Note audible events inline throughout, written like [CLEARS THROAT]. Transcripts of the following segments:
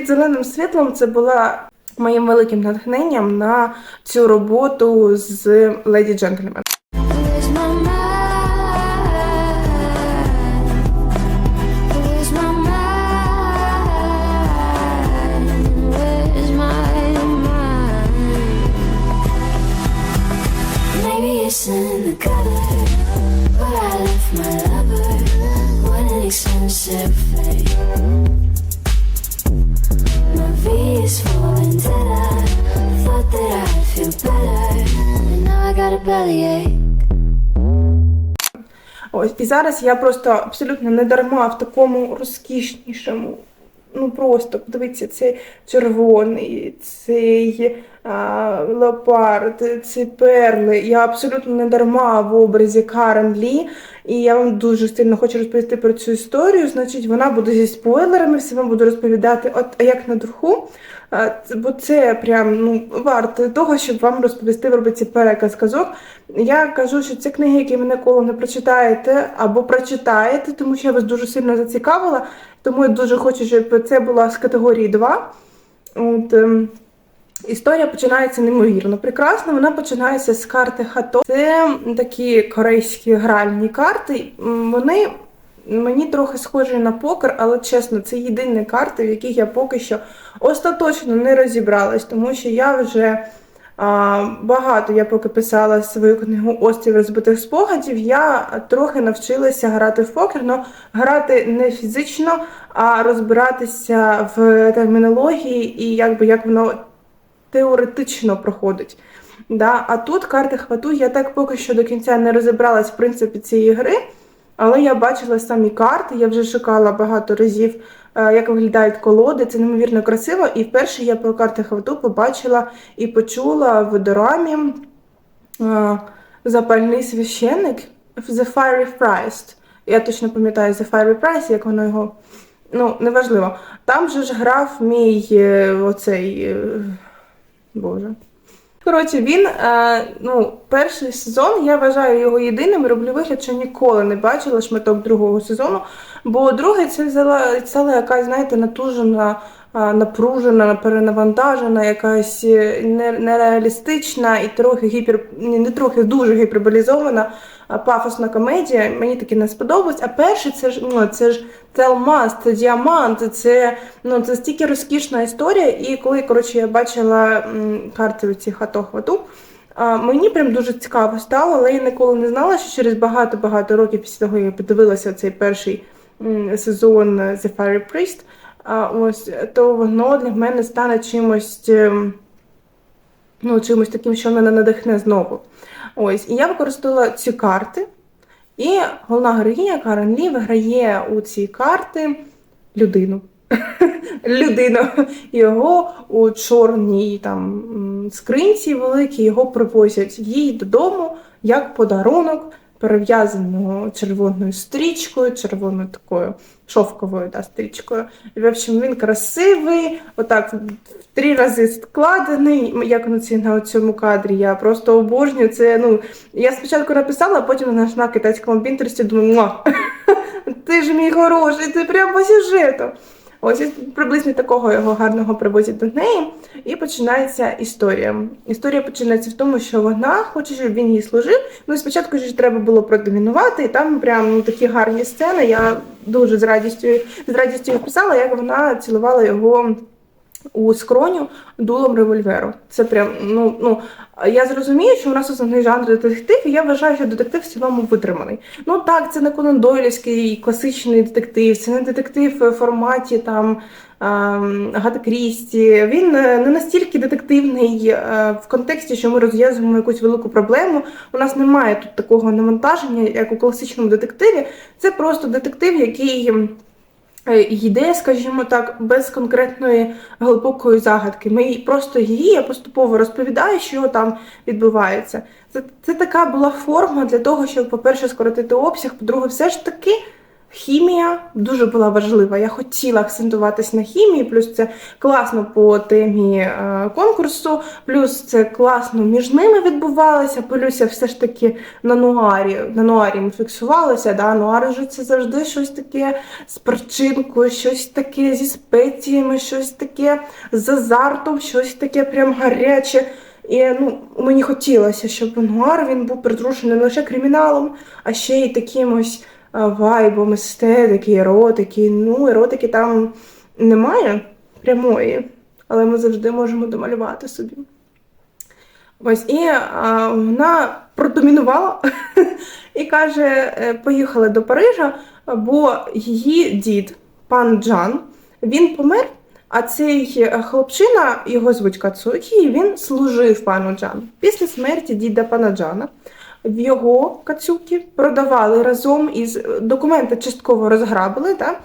під зеленим світлом це була моїм великим натхненням на цю роботу з леді джентльмен. Ось і зараз я просто абсолютно не дарма в такому розкішнішому. Ну просто подивіться, цей червоний, цей а, леопард, ці перли. Я абсолютно не дарма в образі Карен Лі. І я вам дуже сильно хочу розповісти про цю історію. Значить, вона буде зі спойлерами, все вам буду розповідати, от як на духу. Бо це прям ну варто того, щоб вам розповісти в переказ казок. Я кажу, що це книги, які ви ніколи не прочитаєте або прочитаєте, тому що я вас дуже сильно зацікавила. Тому я дуже хочу, щоб це була з категорії 2. От, ем, Історія починається неймовірно прекрасно. Вона починається з карти Хато. Це такі корейські гральні карти. Вони мені трохи схожі на покер, але чесно, це єдині карти, в яких я поки що остаточно не розібралась, тому що я вже а, багато я поки писала свою книгу Острів розбитих спогадів. Я трохи навчилася грати в покер, але грати не фізично, а розбиратися в термінології і якби як воно теоретично проходить. Да? А тут карти хвату, я так поки що до кінця не розібралась в принципі цієї гри, але я бачила самі карти, я вже шукала багато разів, е, як виглядають колоди, це неймовірно красиво. І вперше я по карти хвату побачила і почула в дорамі е, запальний священник The Fiery Priest. Я точно пам'ятаю The Fiery Priest, як воно його. Ну, неважливо. Там же ж грав мій е, оцей. Боже. Коротше, він, е, ну, перший сезон, я вважаю його єдиним роблю вигляд, що ніколи не бачила шматок другого сезону. Бо другий це взяла ціла якась, знаєте, натужена, е, напружена, перенавантажена, якась е, нереалістична і трохи гіпер, не трохи дуже гіперболізована пафосна комедія. Мені таки не сподобалось. А перший це ж ну, це ж це алмаз, це діамант, це ну це стільки розкішна історія. І коли коротше я бачила карти ці хато хвату. А, Мені прям дуже цікаво стало, але я ніколи не знала, що через багато-багато років після того, як я подивилася цей перший сезон The Fiery Priest, а, ось, то воно для мене стане чимось, ем, ну, чимось таким, що мене надихне знову. Ось, і я використала ці карти, і головна героїня Карен Лі виграє у ці карти людину. [LAUGHS] Людину. Його у чорній там скринці великій його привозять їй додому як подарунок, перев'язаного червоною стрічкою, червоною такою шовковою да, стрічкою. І, в общем, він красивий, отак в три рази складений, як на на цьому кадрі. Я просто обожнюю це. Ну, я спочатку написала, а потім знайшла в китайському пінтерсті, думаю, «Муа, [LAUGHS] ти ж мій хороший, ти прямо по. Ось приблизно такого його гарного привозять до неї, і починається історія. Історія починається в тому, що вона хоче, щоб він їй служив. Ну спочатку ж треба було продомінувати, і там прям ну, такі гарні сцени. Я дуже з радістю з радістю писала, як вона цілувала його у скроню дулом револьверу. Це прям, ну, ну, я зрозумію, що у нас основний жанр детектив, і я вважаю, що детектив в цілому витриманий. Ну так, це не Конан Дойлівський класичний детектив, це не детектив в форматі там ем, Агата Крісті. Він е, не настільки детективний е, в контексті, що ми розв'язуємо якусь велику проблему. У нас немає тут такого навантаження, як у класичному детективі. Це просто детектив, який. Е, Йде, скажімо так, без конкретної глибокої загадки. Ми просто її я поступово розповідаю, що там відбувається. Це, це така була форма для того, щоб, по-перше, скоротити обсяг, по-друге, все ж таки Хімія дуже була важлива. Я хотіла акцентуватись на хімії, плюс це класно по темі е, конкурсу, плюс це класно між ними відбувалося. Плюс я все ж таки на нуарі. На нуарі ми фіксувалися. Да? Нуар же це завжди щось таке з перчинкою, щось таке зі спеціями, щось таке з азартом, щось таке прям гаряче. І ну, мені хотілося, щоб нуар він був притрушений не лише криміналом, а ще й таким ось вайбом, естетики, еротики. Ну, еротики там немає прямої, але ми завжди можемо домалювати собі. Ось і а, вона продомінувала [LAUGHS] і каже: е, поїхали до Парижа, бо її дід, пан Джан, він помер. А цей е, хлопчина, його звуть Кацукі, він служив пану Джану. Після смерті діда пана Джана в його Кацукі продавали разом із документи частково розграбили, та?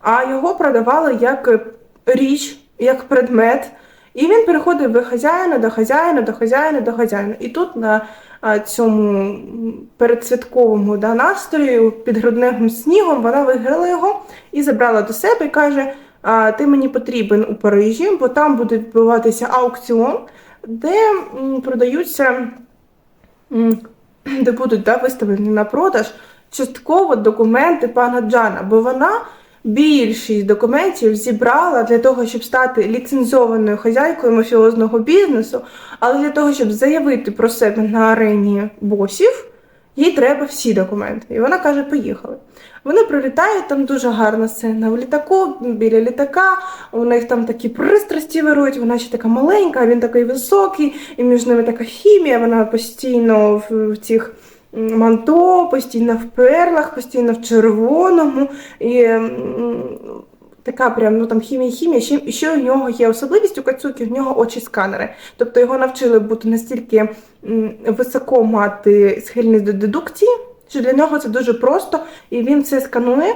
а його продавали як е, річ, як предмет. І він переходив від хазяїна до хазяїна, до хазяїна, до хазяїна. І тут на цьому передсвятковому да, настрою під грудневим снігом вона виграла його і забрала до себе і каже: ти мені потрібен у Парижі, бо там буде відбуватися аукціон, де продаються, де будуть да, виставлені на продаж частково документи пана Джана, бо вона більшість документів зібрала для того, щоб стати ліцензованою хазяйкою мафіозного бізнесу, але для того, щоб заявити про себе на арені босів, їй треба всі документи. І вона каже: поїхали. Вони прилітають, там дуже гарна сцена в літаку, біля літака. У них там такі пристрасті вирують, вона ще така маленька, він такий високий, і між ними така хімія, вона постійно в, цих манто, постійно в перлах, постійно в червоному. І така прям, ну там хімія, хімія. Ще, ще у нього є особливість у Кацуки, в нього очі сканери. Тобто його навчили бути настільки високо мати схильність до дедукції, що для нього це дуже просто, і він це сканує.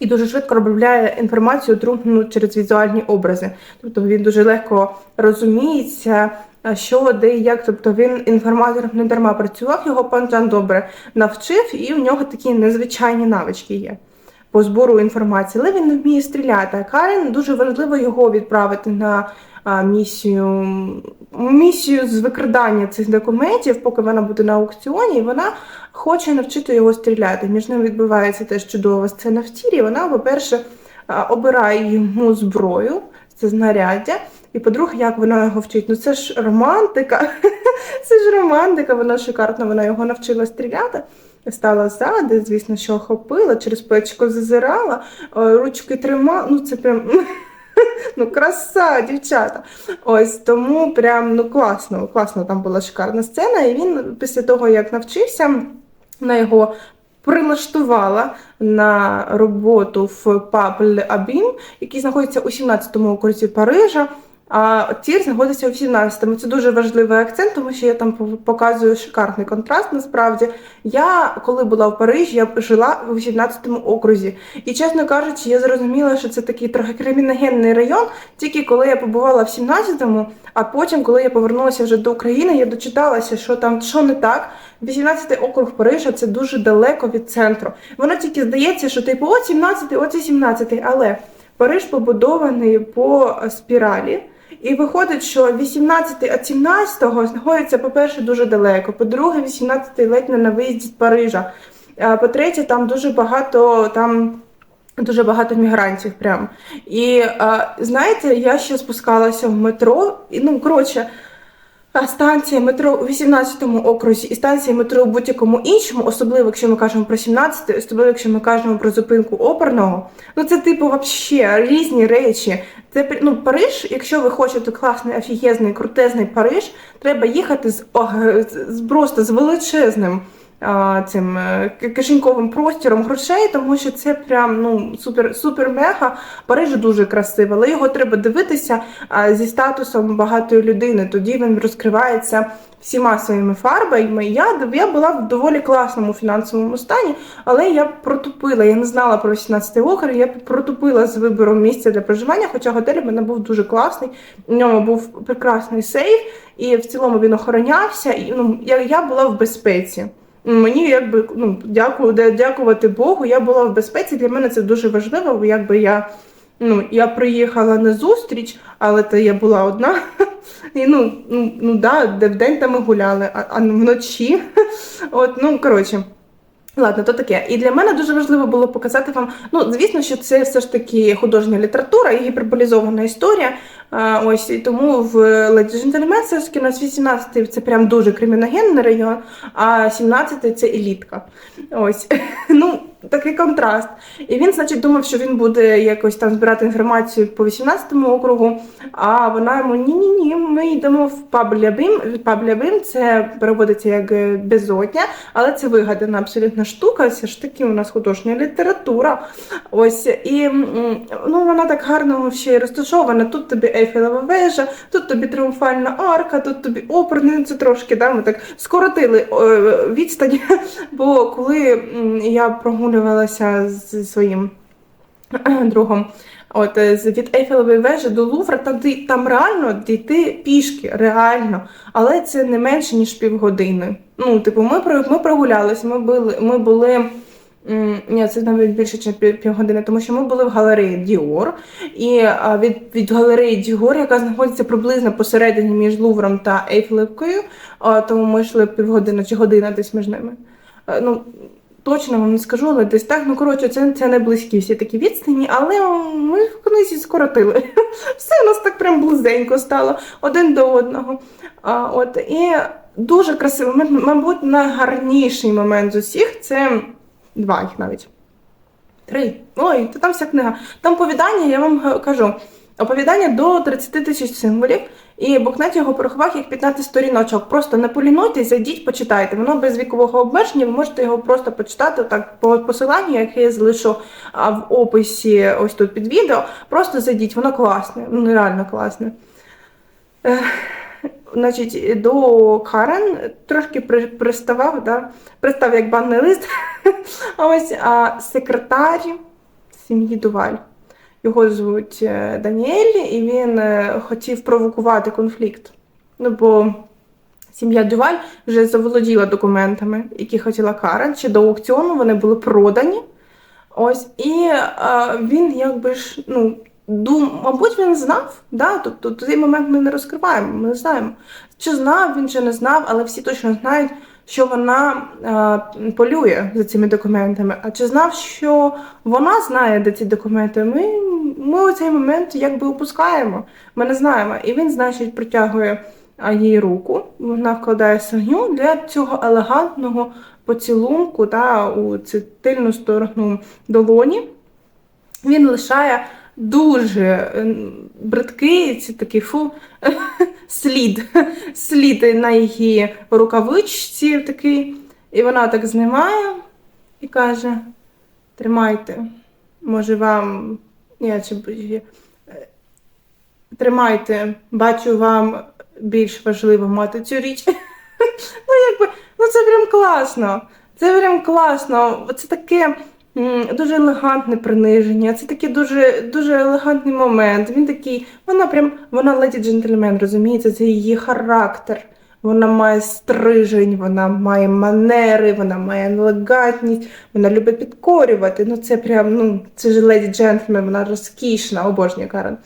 І дуже швидко обробляє інформацію отриману через візуальні образи. Тобто він дуже легко розуміється, що, де і як. Тобто він інформатором не дарма працював, його пан Джан добре навчив, і у нього такі незвичайні навички є по збору інформації. Але він не вміє стріляти. А Карен дуже важливо його відправити на місію, місію з викрадання цих документів, поки вона буде на аукціоні, і вона хоче навчити його стріляти. Між ними відбувається теж чудова сцена в тірі. Вона, по-перше, обирає йому зброю, це знаряддя. І по-друге, як вона його вчить? Ну це ж романтика. [LAUGHS] Це ж романтика, вона шикарно, вона його навчила стріляти. Стала ззади, звісно, що охопила, через плечко зазирала, е, ручки тримала. Ну, це прям [LAUGHS] ну, краса, дівчата. Ось тому прям ну класно, класно там була шикарна сцена. І він після того, як навчився, вона його прилаштувала на роботу в паб Ле Абім, який знаходиться у 17-му окрузі Парижа. А тір знаходиться у 17-му. Це дуже важливий акцент, тому що я там показую шикарний контраст. Насправді, я коли була в Парижі, я жила у 18-му окрузі. І чесно кажучи, я зрозуміла, що це такий трохи криміногенний район, тільки коли я побувала в 17-му, а потім, коли я повернулася вже до України, я дочиталася, що там що не так. 18-й округ Парижа це дуже далеко від центру. Воно тільки здається, що типу от 17-й, от 17-й, але Париж побудований по спіралі. І виходить, що 18 від 17 знаходиться, по-перше, дуже далеко. По-друге, 18 ледь не на виїзді з Парижа. По-третє, там дуже багато там. Дуже багато мігрантів прям. І а, знаєте, я ще спускалася в метро, і ну коротше, станція метро у 18-му окрузі і станція метро у будь-якому іншому, особливо якщо ми кажемо про 17-й, особливо якщо ми кажемо про зупинку оперного, ну це типу вообще різні речі. Це ну, Париж, якщо ви хочете класний, офігезний, крутезний Париж, треба їхати з, о, з просто з величезним цим е, кишеньковим простіром грошей, тому що це прям ну супер супер мега. Париж дуже красивий, але його треба дивитися зі статусом багатої людини. Тоді він розкривається всіма своїми фарбами. Я, я була в доволі класному фінансовому стані, але я протупила. Я не знала про 18 округ, я протупила з вибором місця для проживання, хоча готель у мене був дуже класний. У ньому був прекрасний сейф, і в цілому він охоронявся. І ну, я, я була в безпеці. Мені якби ну, дякую, де- дякувати Богу, я була в безпеці. Для мене це дуже важливо, бо якби я, ну, я приїхала на зустріч, але то я була одна. [LAUGHS] І ну, ну, ну да, де вдень там ми гуляли, а, а вночі. [LAUGHS] От, ну коротше. Ладно, то таке. І для мене дуже важливо було показати вам. Ну, звісно, що це все ж таки художня література і гіперболізована історія. Ось і тому в Леді Джентльмен все ж таки у нас 18 це прям дуже криміногенний район, а 17 це елітка. Ось. [LAUGHS] Ну, такий контраст. І він, значить, думав, що він буде якось там збирати інформацію по 18-му округу, а вона йому ні-ні-ні, ми йдемо в паб Лябим. Паб Лябим це переводиться як е, безодня, але це вигадана абсолютно штука. Це ж таки у нас художня література. Ось і ну вона так гарно ще й розташована. Тут тобі Ейфелева вежа, тут тобі тріумфальна арка, тут тобі оперний. Ну, Це трошки да, ми так скоротили е, відстань. [LAUGHS] Бо коли я прогулювалася зі своїм [CLEARS THROAT] другом. От е, від Ейфелевої вежі до Лувра, там, там реально дійти пішки, реально, але це не менше ніж півгодини. Ну, типу, ми ми прогулялися, ми були, ми були. Ні, це навіть більше, ніж півгодини, тому що ми були в галереї Діор, і від, від галереї Діор, яка знаходиться приблизно посередині між Лувром та Ейфелевкою, тому ми йшли півгодини чи година десь між ними. Е, Ну, точно вам не скажу, але десь так. Ну, коротше, це, це не близькі всі такі відстані, але ми в скоротили. [LAUGHS] Все у нас так прям близенько стало один до одного. А, от, і дуже красивий момент, мабуть, найгарніший момент з усіх це два їх навіть. Три. Ой, то там вся книга. Там повідання, я вам кажу. Оповідання до 30 тисяч символів, і Букнет його порахував як 15 сторіночок. Просто не полінуйтесь, зайдіть, почитайте. Воно без вікового обмеження, ви можете його просто почитати так по посиланню, яке я залишу в описі ось тут під відео. Просто зайдіть, воно класне, ну реально класне. Значить, до Карен трошки при- приставав, да? пристав як банний лист. [LAUGHS] Ось а, секретар сім'ї Дуваль. Його звуть е, Даніель, і він е, хотів провокувати конфлікт. Ну, бо сім'я Дюваль вже заволоділа документами, які хотіла Карен. Ще до аукціону вони були продані. Ось, і е, він якби ж, ну, дум, мабуть, він знав, да? тобто цей момент ми не розкриваємо, ми не знаємо. Чи знав він, чи не знав, але всі точно знають, що вона е, полює за цими документами. А чи знав, що вона знає, де ці документи? Ми, ми у цей момент якби опускаємо. Ми не знаємо. І він, значить, притягує а, її руку, вона вкладає согню для цього елегантного поцілунку та, у цю тильну сторону долоні. Він лишає дуже е, бридкий, це такий фу, [LAUGHS] слід, слід на її рукавичці такий. І вона так знімає і каже: Тримайте, може вам. Ні, чи е, тримайте, бачу, вам більш важливо мати цю річ. [LAUGHS] Ну, якби, ну це прям класно. Це прям класно. Це таке дуже елегантне приниження. Це такий дуже, дуже елегантний момент. Він такий, вона прям, вона леді джентльмен, розумієте, це її характер. Вона має стрижень, вона має манери, вона має елегантність, вона любить підкорювати. Ну це прям, ну це ж леді джентльмен, вона розкішна, обожнює Карен.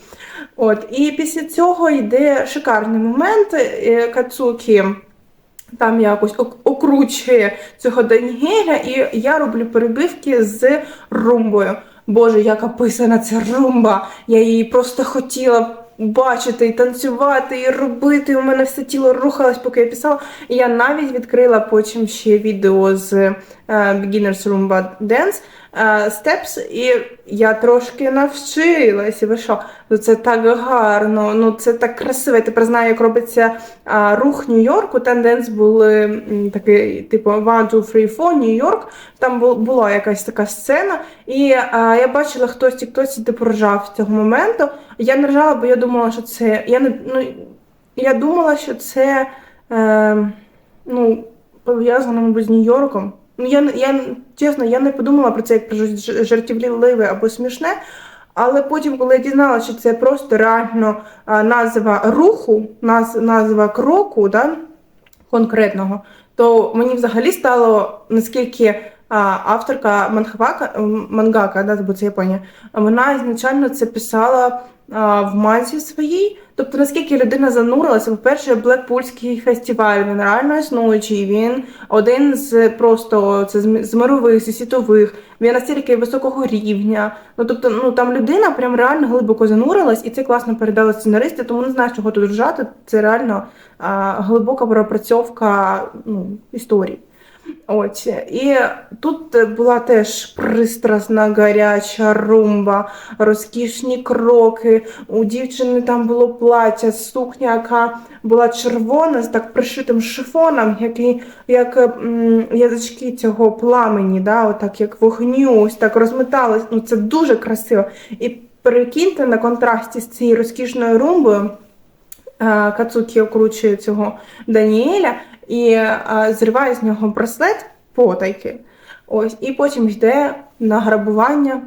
От, і після цього йде шикарний момент. е, Кацукі там якось ок- окручує цього Даніеля, і я роблю перебивки з румбою. Боже, яка писана ця румба! Я її просто хотіла бачити і танцювати, і робити. У мене все тіло рухалось, поки я писала. І я навіть відкрила потім ще відео з е, Beginners Roomba Dance е, Steps, і я трошки навчилася. Ви що? Ну це так гарно, ну це так красиво. Я тепер знаю, як робиться а, рух Нью-Йорку. Тенденс були такий, типу One, Two, Three, Four, Нью-Йорк. Там була якась така сцена, і я бачила, хтось і хтось типу ржав цього моменту. Я не ржала, бо я думала, що це. Я не ну я думала, що це е, ну, пов'язано, мабуть, з Нью-Йорком. Ну, я, я чесно, я не подумала про це як про жартівливе або смішне. Але потім, коли я дізналася, що це просто реально назва руху, наз, назва кроку, да, конкретного, то мені взагалі стало наскільки авторка Манхвака, Мангака, да, це Японія, вона ізначально це писала в манзі своїй. Тобто, наскільки людина занурилася, по-перше, Блекпульський фестиваль, він реально існуючий, він один з просто це з мирових, зі світових, він настільки високого рівня. Ну тобто, ну там людина прям реально глибоко занурилась, і це класно передали сценаристи, тому не знаю, чого тут ржати. Це реально а, глибока пропрацьовка ну, історії. От і тут була теж пристрасна гаряча румба, розкішні кроки. У дівчини там було плаття, сукня, яка була червона з так пришитим шифоном, який як язички цього пламені, да, отак як вогню, ось так розметались. Ну це дуже красиво. І перекиньте на контрасті з цією розкішною румбою. Е, Кацукі окручує цього Даніеля і е, зриває з нього браслет потайки. Ось, і потім йде на грабування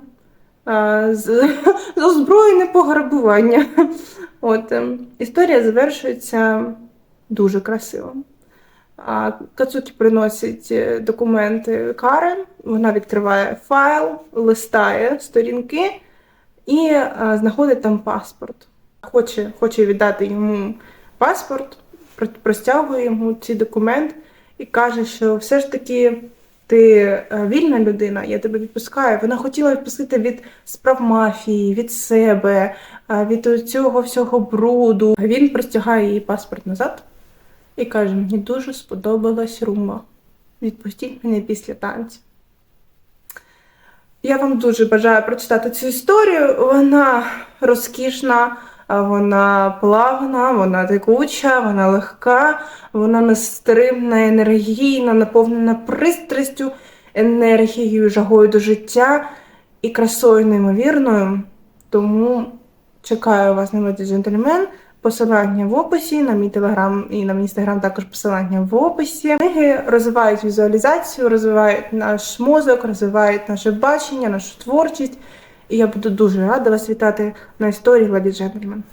е, з, [LAUGHS] озброєне пограбування. От, ем, історія завершується дуже красиво. Кацукі приносить документи Карен, вона відкриває файл, листає сторінки і знаходить там паспорт. Хоче, хоче віддати йому паспорт, простягує йому цей документ і каже, що все ж таки ти е, вільна людина, я тебе відпускаю. Вона хотіла відпустити від справ мафії, від себе, е, від цього всього бруду. Він простягає її паспорт назад і каже: мені дуже сподобалась рума. Відпустіть мене після танцю. Я вам дуже бажаю прочитати цю історію. Вона розкішна, вона плавна, вона текуча, вона легка, вона нестримна, енергійна, наповнена пристрастю, енергією, жагою до життя і красою неймовірною. Тому чекаю вас на меді джентльмен. Посилання в описі, на мій телеграм і на мій інстаграм також посилання в описі. Книги розвивають візуалізацію, розвивають наш мозок, розвивають наше бачення, нашу творчість. І я буду дуже рада вас вітати на історії Леді Джентльмен.